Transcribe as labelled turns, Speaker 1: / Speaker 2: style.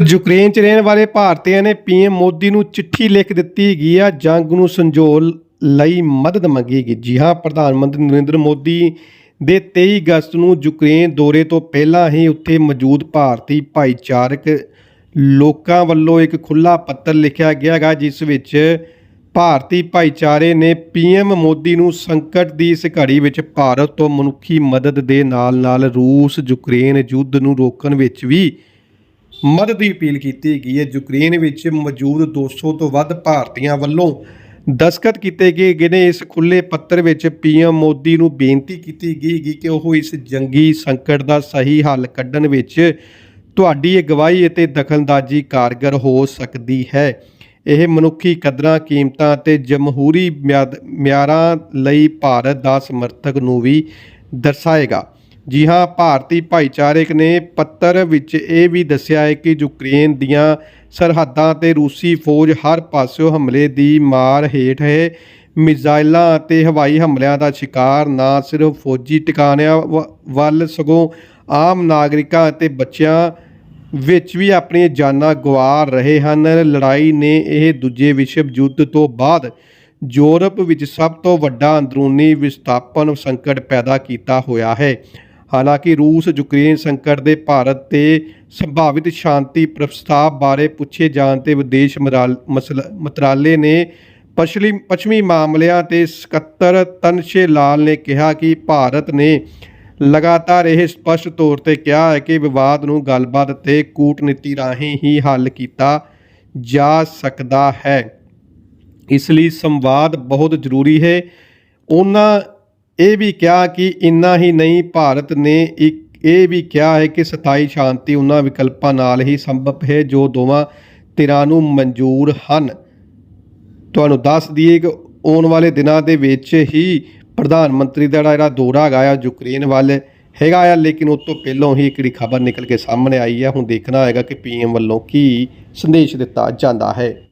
Speaker 1: Ukraine 'ਚ ਰਹਿਣ ਵਾਲੇ ਭਾਰਤੀਆਂ ਨੇ ਪੀਐਮ ਮੋਦੀ ਨੂੰ ਚਿੱਠੀ ਲਿਖ ਦਿੱਤੀ ਗਈ ਆ, ਜੰਗ ਨੂੰ ਸੰਜੋਲ ਲਈ ਮਦਦ ਮੰਗੀ ਜੀ ਹਾਂ, ਪ੍ਰਧਾਨ ਮੰਤਰੀ ਨਰਿੰਦਰ ਮੋਦੀ ਦੇ 23 ਅਗਸਤ ਨੂੰ ਯੂਕਰੇਨ ਦੌਰੇ ਤੋਂ ਪਹਿਲਾਂ ਹੀ ਉੱਥੇ ਮੌਜੂਦ ਭਾਰਤੀ ਭਾਈਚਾਰਕ ਲੋਕਾਂ ਵੱਲੋਂ ਇੱਕ ਖੁੱਲਾ ਪੱਤਰ ਲਿਖਿਆ ਗਿਆ ਗਾ ਜਿਸ ਵਿੱਚ ਭਾਰਤੀ ਭਾਈਚਾਰੇ ਨੇ ਪੀਐਮ ਮੋਦੀ ਨੂੰ ਸੰਕਟ ਦੀ ਇਸ ਘੜੀ ਵਿੱਚ ਭਾਰਤ ਤੋਂ ਮਨੁੱਖੀ ਮਦਦ ਦੇ ਨਾਲ-ਨਾਲ ਰੂਸ ਯੂਕਰੇਨ ਯੁੱਧ ਨੂੰ ਰੋਕਣ ਵਿੱਚ ਵੀ ਮਦਦ ਦੀ ਅਪੀਲ ਕੀਤੀ ਗਈ ਹੈ। ਯੂਕਰੇਨ ਵਿੱਚ ਮੌਜੂਦ 200 ਤੋਂ ਵੱਧ ਭਾਰਤੀਆਂ ਵੱਲੋਂ ਦਸਖਤ ਕੀਤੇ ਗਏ ਗਏ ਨੇ। ਇਸ ਖੁੱਲੇ ਪੱਤਰ ਵਿੱਚ ਪੀਐਮ ਮੋਦੀ ਨੂੰ ਬੇਨਤੀ ਕੀਤੀ ਗਈ ਗੀ ਕਿ ਉਹ ਇਸ ਜੰਗੀ ਸੰਕਟ ਦਾ ਸਹੀ ਹੱਲ ਕੱਢਣ ਵਿੱਚ ਤੁਹਾਡੀ ਅਗਵਾਈ ਅਤੇ ਦਖਲਅੰਦਾਜ਼ੀ ਕਾਰਗਰ ਹੋ ਸਕਦੀ ਹੈ। ਇਹ ਮਨੁੱਖੀ ਕਦਰਾਂ, ਕੀਮਤਾਂ ਅਤੇ ਜਮਹੂਰੀ ਮਿਆਦ- ਮਿਆਰਾਂ ਲਈ ਭਾਰਤ ਦਾ ਸਮਰਥਕ ਨੂੰ ਵੀ ਦਰਸਾਏਗਾ। ਜੀ ਹਾਂ ਭਾਰਤੀ ਭਾਈਚਾਰਕ ਨੇ ਪੱਤਰ ਵਿੱਚ ਇਹ ਵੀ ਦੱਸਿਆ ਹੈ ਕਿ ਯੂਕਰੇਨ ਦੀਆਂ ਸਰਹੱਦਾਂ ਤੇ ਰੂਸੀ ਫੌਜ ਹਰ ਪਾਸਿਓਂ ਹਮਲੇ ਦੀ ਮਾਰ ਹੇਠ ਹੈ। ਮਿਜ਼ਾਈਲਾਂ ਅਤੇ ਹਵਾਈ ਹਮਲਿਆਂ ਦਾ ਸ਼ਿਕਾਰ ਨਾ ਸਿਰਫ ਫੌਜੀ ਟਿਕਾਣਿਆਂ ਵੱਲ, ਸਗੋਂ ਆਮ ਨਾਗਰਿਕਾਂ ਅਤੇ ਬੱਚਿਆਂ ਵਿੱਚ ਵੀ ਆਪਣੀਆਂ ਜਾਨਾਂ ਗਵਾ ਰਹੇ ਹਨ। ਲੜਾਈ ਨੇ ਇਹ ਦੂਜੇ ਵਿਸ਼ਵ ਯੁੱਧ ਤੋਂ ਬਾਅਦ ਯੂਰਪ ਵਿੱਚ ਸਭ ਤੋਂ ਵੱਡਾ ਅੰਦਰੂਨੀ ਵਿਸਥਾਪਨ ਸੰਕਟ ਪੈਦਾ ਕੀਤਾ ਹੋਇਆ ਹੈ। ਹਾਲਾਂਕਿ ਰੂਸ, ਯੂਕਰੇਨ ਸੰਕਟ ਦੇ ਭਾਰਤ ਤੇ ਸੰਭਾਵਿਤ ਸ਼ਾਂਤੀ ਪ੍ਰਸਤਾਵ ਬਾਰੇ ਪੁੱਛੇ ਜਾਣ ਤੇ ਵਿਦੇਸ਼ ਮਰਾਲ- ਮਸਲ- ਮੰਤਰਾਲੇ ਨੇ ਪਛਲੀ, ਪੱਛਮੀ ਮਾਮਲਿਆਂ ਤੇ ਸਕੱਤਰ ਤਨਸ਼ੇ ਲਾਲ ਨੇ ਕਿਹਾ ਕਿ ਭਾਰਤ ਨੇ ਲਗਾਤਾਰ ਇਹ ਸਪਸ਼ਟ ਤੌਰ ਤੇ ਕਿਹਾ ਹੈ ਕਿ ਵਿਵਾਦ ਨੂੰ ਗੱਲਬਾਤ ਤੇ ਕੂਟਨੀਤੀ ਰਾਹੀਂ ਹੀ ਹੱਲ ਕੀਤਾ ਜਾ ਸਕਦਾ ਹੈ। ਇਸ ਲਈ ਸੰਵਾਦ ਬਹੁਤ ਜ਼ਰੂਰੀ ਹੈ। ਉਹਨਾਂ ਇਹ ਵੀ ਕਿਹਾ ਕਿ ਇੰਨਾ ਹੀ ਨਹੀਂ, ਭਾਰਤ ਨੇ ਇੱਕ, ਇਹ ਵੀ ਕਿਹਾ ਹੈ ਕਿ ਸਥਾਈ ਸ਼ਾਂਤੀ ਉਹਨਾਂ ਵਿਕਲਪਾਂ ਨਾਲ ਹੀ ਸੰਭਵ ਹੈ ਜੋ ਦੋਵਾਂ ਧਿਰਾਂ ਨੂੰ ਮਨਜ਼ੂਰ ਹਨ। ਤੁਹਾਨੂੰ ਦੱਸ ਦਈਏ ਕਿ ਆਉਣ ਵਾਲੇ ਦਿਨਾਂ ਦੇ ਵਿੱਚ ਹੀ ਪ੍ਰਧਾਨ ਮੰਤਰੀ ਦਾ ਜਿਹੜਾ ਦੌਰਾ ਹੈਗਾ ਆ ਯੂਕਰੇਨ ਵੱਲ ਹੈਗਾ ਆ, ਲੇਕਿਨ ਉਸ ਤੋਂ ਪਹਿਲਾਂ ਹੀ ਇੱਕ ਜਿਹੜੀ ਖਬਰ ਨਿਕਲ ਕੇ ਸਾਹਮਣੇ ਆਈ ਹੈ ਹੁਣ ਦੇਖਣਾ ਹੋਏਗਾ ਕਿ ਪੀਐਮ ਵੱਲੋਂ ਕੀ ਸੰਦੇਸ਼ ਦਿੱਤਾ ਜਾਂਦਾ ਹੈ।